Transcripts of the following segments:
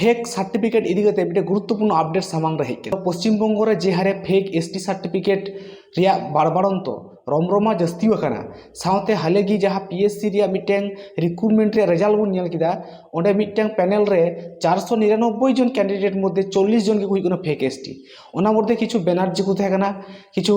Fake certificate ইদি কাতে মিटे গুরুত্বপূর্ণ update ᱨᱚᱢᱨᱚᱢᱟ ᱡᱟᱹᱥᱛᱤ ᱟᱠᱟᱱᱟ ᱥᱟᱶᱛᱮ ᱦᱟᱞᱮᱜᱮ ᱡᱟᱦᱟᱸ ᱯᱤ ᱮᱥ ᱥᱤ ᱨᱮᱭᱟᱜ ᱢᱤᱫᱴᱮᱱ ᱨᱤᱠᱨᱩᱴᱢᱮᱱᱴ ᱨᱮᱭᱟᱜ ᱨᱮᱡᱟᱞᱴ ᱵᱚᱱ ᱧᱮᱞ ᱠᱮᱫᱟ ᱚᱸᱰᱮ ᱢᱤᱫᱴᱟᱝ ᱯᱮᱱᱮᱞ ᱨᱮ ᱪᱟᱨᱥᱚ ᱱᱤᱨᱟᱱᱚᱵᱽᱵᱳᱭ ᱡᱚᱱ ᱠᱮᱱᱰᱤᱰᱮᱴ ᱢᱚᱫᱽᱫᱷᱮ ᱪᱚᱞᱞᱤᱥ ᱡᱚᱱ ᱜᱮᱠᱚ ᱦᱩᱭᱩᱜ ᱠᱟᱱᱟ ᱯᱷᱮᱠ ᱮᱥ ᱴᱤ ᱚᱱᱟ ᱢᱚᱫᱽᱫᱷᱮ ᱠᱤᱪᱷᱩ ᱵᱮᱱᱟᱨᱡᱤ ᱠᱚ ᱛᱟᱦᱮᱸ ᱠᱟᱱᱟ ᱠᱤᱪᱷᱩ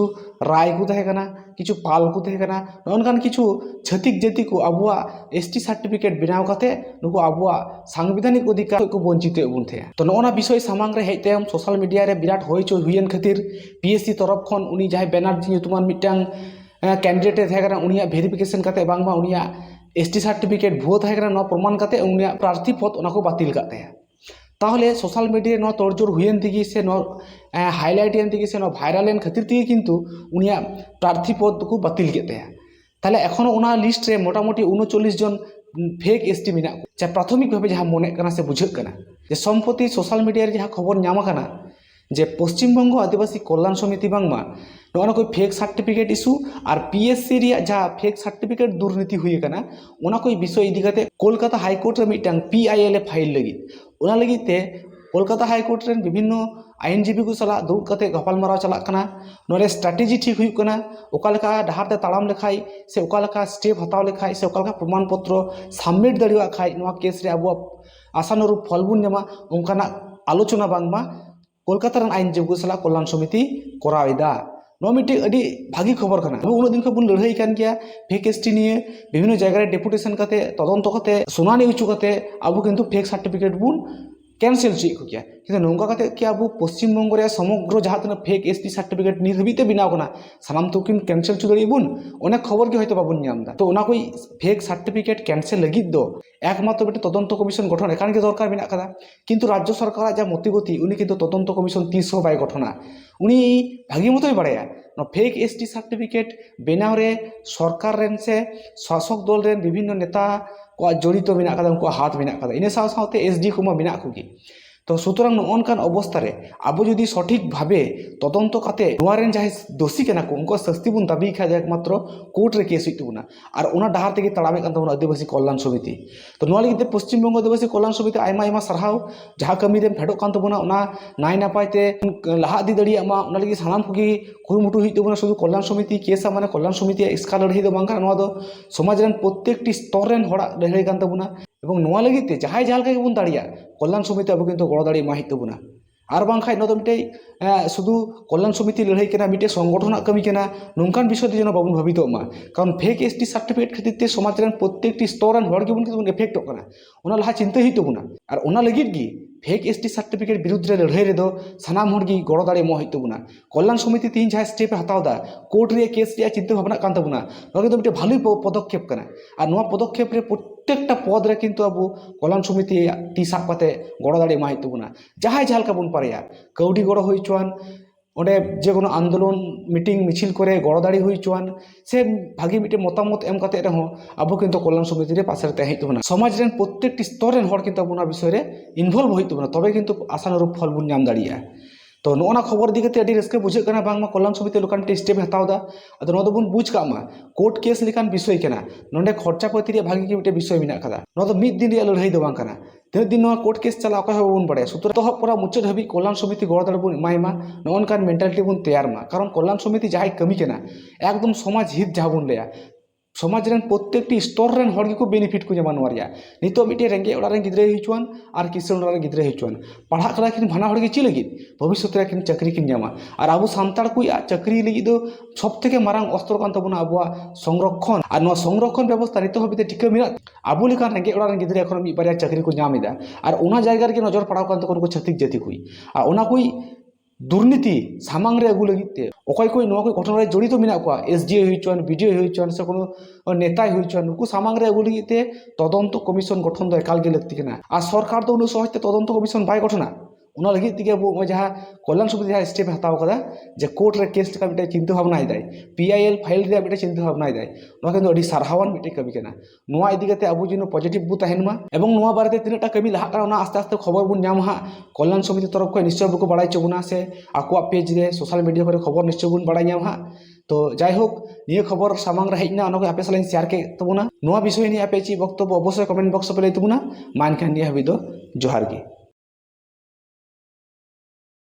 ᱨᱟᱭ ᱠᱚ ᱛᱟᱦᱮᱸ ᱠᱟᱱᱟ ᱠᱤᱪᱷᱩ ᱯᱟᱞ ᱠᱚ ᱛᱟᱦᱮᱸ ᱠᱟᱱᱟ ᱱᱚᱜᱼᱚ ᱱᱚᱝᱠᱟᱱ ᱠᱤᱪᱷᱩ ᱪᱷᱟᱹᱛᱤᱠ ᱡᱟᱹᱛᱤ ᱠᱚ ᱟᱵᱚᱣᱟᱜ এস ᱴᱤ ᱥᱟᱨᱴᱤᱯᱷᱤᱠᱮᱴ ᱵᱮᱱᱟᱣ ᱠᱟᱛᱮ ᱱᱩᱠᱩ ᱟᱵᱚᱣᱟᱜ ᱥᱟᱝᱵᱤᱫᱷᱟᱱᱤᱠ ᱚধিকার ᱠᱚ ᱵᱚᱧᱪᱤᱛᱮᱫ ᱵᱚᱱ ᱛᱟᱦᱮᱸᱜᱼᱟ ᱛᱚ ᱱᱚᱜᱼᱚ ᱱᱟ ᱵᱤᱥᱚᱭ ᱥᱟᱢᱟᱝ ᱨᱮ ᱦᱮᱡ ᱛᱟᱭᱚᱢ ᱥᱳᱥᱟᱞ ᱢᱤᱰᱤᱭᱟ ᱨᱮ ᱵᱤᱨᱟᱴ ᱦᱚᱭ ᱪᱚᱭ ᱦᱩᱭᱮᱱ ᱠᱷᱟᱹᱛᱤᱨ ᱯᱤ ᱮᱥ ᱥᱤ ᱛᱚᱨᱚᱯ ᱠᱷᱚᱱ ᱩᱱᱤ ᱡᱟᱦᱟᱸᱭ ᱵᱮᱱᱟᱨᱡᱤ ᱧᱩᱛᱩᱢᱟᱱ ᱢᱤᱫᱴᱟᱝ ᱠᱮᱱᱰᱤᱰᱮᱴ ᱮ ᱛᱟᱦᱮᱸ ᱠᱟᱱᱟ ᱩᱱᱤᱭᱟᱜ ᱵᱷᱮᱨᱤᱯᱷᱤᱠᱮᱥᱚᱱ ᱠᱟᱛᱮ ᱵᱟᱝᱢᱟ ᱩᱱᱤᱭᱟᱜ ᱮᱥᱴᱤ ᱥᱟᱨᱴᱤᱯᱷᱤᱠᱮᱴ ᱵᱷᱩᱣᱟᱹ ᱛᱟᱦᱮᱸ ᱠᱟᱱᱟ ᱱᱚᱣᱟ ᱯᱨᱚᱢᱟᱱ ᱠᱟᱛᱮ ᱩᱱᱤᱭᱟᱜ ᱯᱨᱟᱨᱛᱷᱤ ᱯᱚᱫ ᱚᱱᱟ ᱠᱚ ᱵᱟᱹᱛᱤᱞ ᱠᱟᱜ ᱛᱟᱭᱟ ᱛᱟᱦᱚᱞᱮ ᱥᱳᱥᱟᱞ ᱢᱤᱰᱤᱭᱟ ᱨᱮ ᱱᱚᱣᱟ ᱛᱚᱲᱡᱳᱲ ᱦᱩᱭᱮᱱ ᱛᱮᱜᱮ ᱥᱮ ᱱᱚᱣᱟ ᱦᱟᱭᱞᱟᱭᱤᱴ ᱮᱱ ᱛᱮᱜᱮ ᱥᱮ ᱱᱚᱣᱟ ᱵᱷᱟᱭᱨᱟᱞ ᱮᱱ ᱠᱷᱟᱹᱛᱤᱨ ᱛᱮᱜᱮ ᱠᱤᱱᱛᱩ ᱩᱱᱤᱭᱟᱜ ᱯᱨᱟᱨᱛᱷᱤ ᱯᱚᱫ ᱫᱚᱠᱚ ᱵᱟᱹᱛᱤᱞ ᱠᱮᱫ ᱛᱟᱭᱟ ᱛᱟᱦᱚᱞᱮ এখনও ওনা লিস্ট রে মোটামুটি 39 জন ফেক এসটি ᱯᱨᱟᱛᱷᱚᱢᱤᱠ ᱵᱷᱟᱵᱮ ᱡᱟᱦᱟᱸ ᱢᱚᱱᱮᱜ ᱠᱟᱱᱟ ᱥᱮ ᱵᱩᱡᱷᱟᱹᱜ ᱠᱟᱱᱟ ᱡᱮ ᱥᱚᱢᱯᱚᱛᱤ ᱥᱳᱥᱟᱞ ᱢᱤᱰᱤᱭᱟ ᱨᱮ ᱡᱟᱦᱟᱸ ᱠᱷᱚᱵᱚᱨ ᱧᱟᱢ ᱟᱠᱟᱱᱟ ᱡᱮ ᱯᱚᱥᱪᱤᱢᱵᱚᱝᱜᱚ ᱟᱹᱫᱤᱵᱟᱹᱥᱤ ᱠᱚᱞᱞᱟᱱ ᱥᱚᱢᱤᱛᱤ ᱵᱟᱝᱢᱟ ᱱᱚᱜᱼᱚ ᱱᱚᱣᱟ ᱠᱚ ᱯᱷᱮᱠ ᱥᱟᱨᱴᱤᱯᱷᱤᱠᱮᱴ ᱤᱥᱩ ᱟᱨ ᱯᱤ ᱮᱥ ᱥᱤ ᱨᱮᱭᱟᱜ ᱡᱟᱦᱟᱸ ᱯᱷᱮᱠ ᱥᱟᱨᱴᱤᱯᱷᱤᱠᱮᱴ ᱫᱩᱨᱱᱤᱛᱤ ᱦᱩᱭ ᱟᱠᱟᱱᱟ ᱚᱱᱟ ᱠᱚ ᱵᱤᱥᱚᱭ ᱤᱫᱤ ᱠᱟᱛᱮ ᱠᱳᱞᱠᱟᱛᱟ ᱦᱟᱭᱠᱳᱨᱴ ᱨᱮ ᱢᱤᱫᱴᱟᱝ ᱯᱤ ᱟᱭ ᱮᱞ ᱮ ᱯᱷᱟᱭᱤᱞ ᱞᱟᱹᱜᱤᱫ ᱚᱱᱟ ᱞᱟᱹᱜᱤᱫ ᱛᱮ ᱠᱳᱞᱠᱟতা হাইকোর্ট রেন বিভিন্ন আইনজীবী কো সালা দুড় কাতে গপালমারাও চালাক কানা নলে স্ট্র্যাটেজি ঠিক হুয়ুক কানা ওকালকা ডাহারতে তাড়াম লেখাই সে ওকালকা স্টেপ হাতাও লেখাই সে ওকালকা প্রমাণপত্র সাবমিট দাঁড়িয়ে খাই নোয়া কেস রে আবু আসানুরূপ ফল বুন নেমা ওনকানা আলোচনা বাংমা ᱠᱳᱞᱠᱟᱛᱟ ᱨᱮᱱ ᱟᱭᱤᱱ ᱡᱳᱜᱽᱜᱚᱥᱟᱞᱟ ᱠᱚᱞᱞᱟᱱ ᱥᱚᱢᱤᱛᱤ ᱠᱚᱨᱟᱣ ᱮᱫᱟ ᱱᱚᱣᱟ ᱢᱤᱫᱴᱮᱡ ᱟᱹᱰᱤ ᱵᱷᱟᱹᱜᱤ ᱠᱷᱚᱵᱚᱨ ᱠᱟᱱᱟ ᱟᱵᱚ ᱩᱱᱟᱹᱜ ᱫᱤᱱ ᱠᱷᱚᱱ ᱵᱚᱱ ᱞᱟᱹᱲᱦᱟᱹᱭ ᱠᱟᱱ ᱜᱮᱭᱟ ᱯᱷᱮᱠ ᱮᱥᱴᱤ ᱱᱤᱭᱮ ᱵᱤᱵᱷᱤᱱᱱᱚ ᱡᱟᱭᱜᱟ ᱨᱮ ᱰᱮᱯᱩᱴᱮᱥᱚᱱ ᱠᱟᱛᱮ ᱛᱚᱫᱚᱱᱛᱚ ᱠᱟᱛᱮ ᱥᱩᱱᱟনি ᱦᱚᱪᱚ ᱠᱟᱛᱮ ᱟᱵᱚ কিন্তু ফেক সার্টিফিকেট ᱵᱚᱱ कैंसिल चीज को किया क्योंकि नौका का क्या अब पश्चिम बंग रे समग्र जहाँ तना फेक एस टी सार्टिफिकेट नित हबी ते बनाव करना सामान तो किन कैंसिल चु दड़ीबन ओना खबर के होते बाबन नाम दा तो ओना कोई फेक सार्टिफिकेट कैंसिल लगित दो একমাত্র মিটে তদন্ত কমিশন গঠন এখানকে দরকার মেনা কথা কিন্তু রাজ্য সরকার যা মতিগতি উনি কিন্তু তদন্ত কমিশন তিনশো বাই গঠনা উনি ভাগি মতোই বাড়ায় ফেক এস টি সার্টিফিকেট বেনাওরে সরকার রেন সে শাসক দল রেন বিভিন্ন নেতা ᱡᱚᱲᱤᱛᱚ ᱢᱮᱱᱟᱜ ᱠᱟᱫᱟ ᱩᱱᱠᱩᱣᱟᱜ ᱦᱟᱛ ᱢᱮᱱᱟᱜ ᱠᱟᱫᱟ ᱤᱱᱟᱹ ᱥᱟᱶ ᱥᱟᱶᱛᱮ ᱮᱥᱰᱤ ᱠᱚᱢᱟ ᱢᱮᱱᱟᱜ ᱠᱚᱜᱮ তো সুতরাং নঙ্কান অবস্থারে আবো যদি সঠিকভাবে তদন্ত কাতে নোয়া রেন যাই দোষী কেনা কো উনকো শাস্তি বুন দাবি খায় যে একমাত্র কোর্ট রে কেস হইতে বুনা আর ওনা ডাহার থেকে তাড়ামে কান তাবুনা আদিবাসী কল্যাণ সমিতি তো নোয়া লাগি পশ্চিমবঙ্গ আদিবাসী কল্যাণ সমিতি আইমা আইমা সারহাও যাহা কামি রে ফেডো কান তাবুনা ওনা নাই নাপাইতে লাহা দি দাড়িয়া মা ওনা লাগি সানাম কুগি কুরুমুটু হইতে বুনা শুধু কল্যাণ সমিতি কেসা মানে কল্যাণ সমিতি এক্সকা লড়াই ᱫᱚ ᱵᱟᱝ ᱠᱟᱱᱟ ᱱᱚᱣᱟ ᱫᱚ ᱥᱚᱢᱟᱡᱽ ᱨᱮᱱ ᱯᱨᱚᱛᱛᱮᱠᱴᱤ স্তর ᱨᱮᱱ ᱦᱚᱲᱟᱜ ᱞᱟᱹᱲᱦᱟᱹᱭ ᱠᱟᱱ ᱛᱟᱵᱚᱱᱟ ᱮᱵᱚᱝ ᱱᱚᱣᱟ ᱞᱟᱹᱜᱤᱫ ᱛᱮ ᱡᱟᱦᱟᱸᱭ ᱡᱟᱦᱟᱸ ᱞᱮᱠᱟ ᱜᱮᱵᱚᱱ ᱫᱟᱲᱮᱭᱟᱜ ᱠᱚᱞᱞᱟᱱ ᱥᱚᱢᱤᱛᱤ ᱟᱵᱚ ᱠᱤᱱᱛᱩ ᱜᱚᱲᱚ ᱫᱟᱲᱮ ᱮᱢᱟ ᱦᱩᱭᱩᱜ ᱛᱟᱵᱚᱱᱟ আর বাংখাই নদম মিটাই শুধু কল্যাণ সমিতি লড়াই কেনা, মিটে সংগঠন কামি কেনা নঙ্কান বিষয়টি যেন বাবুন ভাবিত মা। কারণ ফেক এসটি সার্টিফিকেট খাতিরতে সমাজ রেন প্রত্যেকটি স্তরান হড় গেবুন কিন্তু এফেক্ট কানা ওনা লাহা চিন্তা হই তবুনা আর ওনা লাগি গি ফেক এসটি সার্টিফিকেট বিরুদ্ধে লড়াই রেদ, সানাম হড়গি গড় দাঁড়ে মো হই তবুনা কল্যাণ সমিতি তিন যাহা স্টেপ হাতাও দা, কোর্ট রে কেস রে চিন্তা ভাবনা কান তবুনা নগে তো মিটে ভালোই পদক্ষেপ কানা। আর নোয়া পদক্ষেপ রে ᱯᱨᱚᱛᱛᱮᱠᱴᱟ ᱯᱚᱫ ᱨᱮ ᱠᱤᱱᱛᱩ ᱟᱵᱚ ᱠᱚᱞᱟᱢ ᱥᱚᱢᱤᱛᱤ ᱛᱤ ᱥᱟᱵ ᱠᱟᱛᱮ ᱜᱚᱲᱚ ᱫᱟᱲᱮ ᱮᱢᱟᱭ ᱛᱟᱵᱚᱱᱟ ᱡᱟᱦᱟᱸᱭ ᱡᱟᱦᱟᱸ ᱞᱮᱠᱟ ᱵᱚᱱ ᱯᱟᱨᱮᱭᱟ ᱠᱟᱹᱣᱰᱤ ᱜᱚᱲᱚ ᱦᱩᱭ ᱦᱚᱪᱚᱣᱟᱱ ᱚᱸᱰᱮ ᱡᱮ ᱠᱳᱱᱳ ᱟᱱᱫᱳᱞᱚᱱ ᱢᱤᱴᱤᱝ ᱢᱤছিল ᱠᱚᱨᱮ ᱜᱚᱲᱚ ᱫᱟᱲᱮ ᱦᱩᱭ ᱦᱚᱪᱚᱣᱟᱱ ᱥᱮ ᱵᱷᱟᱹᱜᱤ ᱢᱤᱫᱴᱮᱱ ᱢᱚᱛᱟᱢᱚᱛ ᱮᱢ ᱠᱟᱛᱮ ᱨᱮᱦᱚᱸ ᱟᱵᱚ ᱠᱤᱱᱛᱩ ᱠᱚᱞᱟᱢ ᱥᱚᱢᱤᱛᱤ ᱨᱮ ᱯᱟᱥᱮ ᱛᱟᱦᱮᱸ ᱦᱩᱭᱩᱜ ᱛᱟᱵᱚᱱᱟ ᱥᱚᱢᱟᱡᱽ ᱨᱮᱱ ᱯᱨᱚᱛᱛᱮᱠᱴᱤ ᱥᱛᱚᱨ ᱨᱮᱱ ᱦᱚᱲ ᱠᱤᱱᱛᱩ ᱟᱵᱚ ᱚᱱᱟ ᱵᱤᱥᱚᱭ ᱨᱮ ᱤᱱᱵᱷᱚᱞᱵᱷ ᱦᱩᱭᱩᱜ ᱛᱟᱵᱚᱱᱟ ᱛᱚᱵᱮ ᱠᱤᱱᱛᱩ ᱟᱥᱟᱱᱩᱨᱩᱯ ᱯᱷᱚᱞ ᱵᱚᱱ ᱧᱟᱢ ᱫᱟᱲᱮᱭᱟᱜᱼᱟ ᱛᱚ ᱱᱚᱜᱼᱚ ᱱᱟ ᱠᱷᱚᱵᱚᱨ ᱤᱫᱤ ᱠᱟᱛᱮ ᱟᱹᱰᱤ ᱨᱟᱹᱥᱠᱟᱹ ᱵᱩᱡᱷᱟᱹᱜ ᱠᱟᱱᱟ ᱵᱟᱝᱢᱟ ᱠᱚᱞᱞᱟᱱ ᱥᱚᱢᱤᱛᱤ ᱞᱳᱠᱟᱞ ᱢᱤᱫᱴᱮᱱ ᱥᱴᱮᱯ ᱦᱟᱛᱟᱣ ᱮᱫᱟ ᱟᱫᱚ ᱱᱚᱣᱟ ᱫᱚᱵᱚᱱ ᱵᱩᱡᱽ ᱠᱟᱜ ᱢᱟ ᱠᱳᱨᱴ ᱠᱮᱥ ᱞᱮᱠᱟᱱ ᱵᱤᱥᱚᱭ ᱠᱟᱱᱟ ᱱᱚᱰᱮ ᱠᱷᱚᱨᱪᱟ ᱯᱟᱹᱛᱤ ᱨᱮᱭᱟᱜ ᱵᱷᱟᱜᱤ ᱜᱮ ᱢᱤᱫᱴᱮᱱ ᱵᱤᱥᱚᱭ ᱢᱮᱱᱟᱜ ᱟᱠᱟᱫᱟ ᱱᱚᱣᱟ ᱫᱚ ᱢᱤᱫ ᱫᱤᱱ ᱨᱮᱭᱟᱜ ᱞᱟᱹᱲᱦᱟᱹᱭ ᱫᱚ ᱵᱟᱝ ᱠᱟᱱᱟ ᱛᱤᱱᱟᱹᱜ ᱫᱤᱱ ᱱᱚᱣᱟ ᱠᱳᱨᱴ ᱠᱮᱥ ᱪᱟᱞᱟᱜᱼᱟ ᱚᱠᱚᱭ ᱦᱚᱸ ᱵᱟᱵᱚᱱ ᱵᱟᱲᱟᱭᱟ ᱥᱩᱛᱨᱚ ᱮᱛᱚᱦᱚᱵ ᱠᱚᱨᱟ ᱢᱩᱪᱟᱹᱫ ᱦᱟᱹᱵᱤᱡ ᱠᱚᱞᱞᱟᱱ ᱥᱚᱢᱤᱛᱤ ᱜᱚᱲᱚ ᱫᱟᱲᱮ ᱵᱚᱱ ᱮᱢᱟᱭ ᱢᱟ ᱱᱚᱜᱼᱚ ᱱᱚᱝᱠᱟᱱ ᱢᱮᱱᱴᱟᱞᱤᱴᱤ ᱵᱚᱱ ᱛᱮᱭᱟᱨ ᱢᱟ ᱠᱟᱨᱚᱱ ᱠᱚᱞᱞᱟᱱ ᱥᱚᱢᱤᱛᱤ ᱡᱟᱦᱟᱸᱭ ᱠᱟᱹᱢᱤ ᱠᱟᱱᱟ ᱮᱠᱫᱚم ᱥᱚᱢᱟᱡᱽ ᱦᱤᱛ ᱡᱟᱦᱟᱸ ᱵᱚᱱ ᱞᱟᱹᱭᱟ ᱥᱚᱢᱟᱡᱽ ᱨᱮᱱ ᱯᱨᱚᱛᱛᱮᱠᱴᱤ ᱥᱛᱚᱨ ᱨᱮᱱ ᱦᱚᱲ ᱜᱮᱠᱚ ᱵᱮᱱᱤᱯᱷᱤᱴ ᱠᱚ ᱧᱟᱢᱟ ᱱᱚᱣᱟ ᱨᱮᱭᱟᱜ ᱱᱤᱛᱚᱜ ᱢᱤᱫᱴᱮᱱ ᱨᱮᱸᱜᱮᱡ ᱚᱲᱟᱜ ᱨᱮᱱ ᱜᱤᱫᱽᱨᱟᱹᱭ ᱦᱤᱡᱩᱜᱼᱟᱱ ᱟᱨ ᱠᱤᱥᱟᱹᱬ ᱚᱲᱟᱜ ᱨᱮᱱ ᱜᱤᱫᱽᱨᱟᱹᱭ ᱦᱤᱡᱩᱜᱼᱟᱱ ᱯᱟᱲᱦᱟᱜ ᱠᱟᱱᱟ ᱠᱤᱱ ᱵᱟᱱᱟ ᱦᱚᱲᱜᱮ ᱪᱮᱫ ᱞᱟᱹᱜᱤᱫ ᱵᱷᱚᱵᱤᱥᱥᱚᱛ ᱨᱮ ᱟᱹᱠᱤᱱ ᱪᱟᱹᱠᱨᱤ ᱠᱤᱱ ᱧᱟᱢᱟ ᱟᱨ ᱟᱵᱚ ᱥᱟᱱᱛᱟᱲ ᱠᱚᱣᱟᱜ ᱪᱟᱹᱠᱨᱤ ᱞᱟᱹᱜᱤᱫ ᱫᱚ ᱥᱚᱵ থেকে ᱢᱟᱨᱟᱝ ᱚᱥᱛᱨᱚ ᱠᱟᱱ ᱛᱟᱵᱚᱱᱟ ᱟᱵᱚᱣᱟᱜ ᱥᱚᱝᱨᱚᱠᱷᱚᱱ ᱟᱨ ᱱᱚᱣᱟ ᱥᱚᱝᱨᱚᱠᱷᱚᱱ ᱵᱮᱵᱚᱥᱛᱷᱟ ᱱᱤᱛᱚᱜ ᱦᱟᱹᱵᱤᱡ ᱛᱮ ᱴᱤᱠᱟᱹ ᱢᱮᱱᱟᱜ ᱟᱵᱚ ᱞᱮᱠᱟᱱ ᱨᱮᱸᱜᱮᱡ ᱚᱲᱟᱜ ᱨᱮᱱ ᱜᱤᱫᱽᱨᱟᱹ ᱮᱠᱷᱚᱱ ᱢᱤᱫ ᱵᱟᱨᱭᱟ ᱪᱟᱹᱠᱨᱤ ᱠᱚ ᱧᱟᱢ ᱮᱫᱟ ᱟᱨ ᱚᱱᱟ ᱡᱟᱭᱜᱟ ᱨᱮᱜᱮ ᱱᱚᱡᱚᱨ ᱯᱟᱲᱟᱣ ᱠᱟᱱ ᱛᱟᱠᱚ ᱱᱩᱠᱩ ᱪᱷᱟᱹᱛᱤᱠ ᱡᱟᱹᱛᱤ ᱠᱚ ᱟᱨ ᱚᱱᱟ ᱠᱚ দুর্নীতি সামাং রে আগু লাগিত তে অকয় কই নোয়া কই ঘটনা রে জড়িত মেনা কোয়া এসডিও হইচন বিডিও হইচন, সে কোনো নেতাই হইচন নুকু সামাং রে আগু লাগিত তে তদন্ত কমিশন গঠন দ একাল গে লাগতি ᱠᱟᱱᱟ আর সরকার তো সহজতে তদন্ত কমিশন বাই গঠনা ᱚᱱᱟ ᱞᱟᱹᱜᱤᱫ ᱛᱮᱜᱮ ᱟᱵᱚ ᱱᱚᱜᱼᱚᱭ ᱡᱟᱦᱟᱸ ᱠᱚᱞᱞᱟᱱ ᱥᱚᱢᱤᱛᱤ ᱡᱟᱦᱟᱸ ᱥᱴᱮᱯ ᱦᱟᱛᱟᱣ ᱟᱠᱟᱫᱟ ᱡᱮ ᱠᱳᱨᱴ ᱨᱮ ᱠᱮᱥ ᱞᱮᱠᱟ ᱢᱤᱫᱴᱮᱱ ᱪᱤᱱᱛᱟᱹ ᱵᱷᱟᱵᱽᱱᱟᱭᱮᱫᱟᱭ ᱯᱤ ᱟᱭ ᱮᱞ ᱯᱷᱟᱭᱤᱞ ᱨᱮᱭᱟᱜ ᱢᱤᱫᱴᱮᱱ ᱪᱤᱱᱛᱟᱹ ᱵᱷᱟᱵᱽᱱᱟᱭᱮᱫᱟᱭ ᱱᱚᱣᱟ ᱠᱤᱱᱛᱩ ᱟᱹᱰᱤ ᱥᱟᱨᱦᱟᱣᱟᱱ ᱢᱤᱫᱴᱮᱱ ᱠᱟᱹᱢᱤ ᱠᱟᱱᱟ ᱱᱚᱣᱟ ᱤᱫᱤ ᱠᱟᱛᱮ ᱟᱵᱚ ᱡᱮᱱᱚ ᱯᱚᱡᱮᱴᱤᱵᱷ ᱵᱚ ᱛᱟᱦᱮᱱ ᱢᱟ ᱮᱵᱚᱝ ᱱᱚᱣᱟ ᱵᱟᱨᱮᱛᱮ ᱛᱤᱱᱟᱹᱜ ᱴᱟ ᱠᱟᱹᱢᱤ ᱞᱟᱦᱟᱜ ᱠᱟᱱᱟ ᱚᱱᱟ ᱟᱥᱛᱮ ᱟᱥᱛᱮ ᱠᱷᱚᱵᱚᱨ ᱵᱚᱱ ᱧᱟᱢᱟ ᱦᱟᱸᱜ ᱠᱚᱞᱞᱟᱱ ᱥᱚᱢᱤᱛᱤ ᱛᱚᱨᱚᱯ ᱠᱷᱚᱱ ᱱᱤᱥᱪᱚᱭ ᱵᱚᱠᱚ ᱵᱟᱲᱟᱭ ᱦᱚᱪᱚ ᱵᱚᱱᱟ ᱥᱮ ᱟᱠᱚᱣᱟᱜ ᱯᱮᱡᱽ ᱨᱮ ᱥᱳᱥᱟᱞ ᱢᱤᱰᱤᱭᱟ ᱠᱚᱨᱮ ᱠᱷᱚᱵᱚᱨ নিশ্চয় ᱵᱚᱱ ᱵᱟᱲᱟᱭ ᱧᱟᱢᱟ ᱦᱟᱸᱜ তো যাই হোক নিয়ে খবর সামাং রে হেজনা অনেক আপে সালে শেয়ার কে তবুনা নয়া বিষয় নিয়ে আপে চি বক্তব্য অবশ্যই কমেন্ট বক্স পেলে তবুনা মানখান ᱱᱤᱭᱟᱹ ᱦᱟᱹᱵᱤᱡ ᱫᱚ ᱡᱚᱦᱟᱨ ᱜᱮ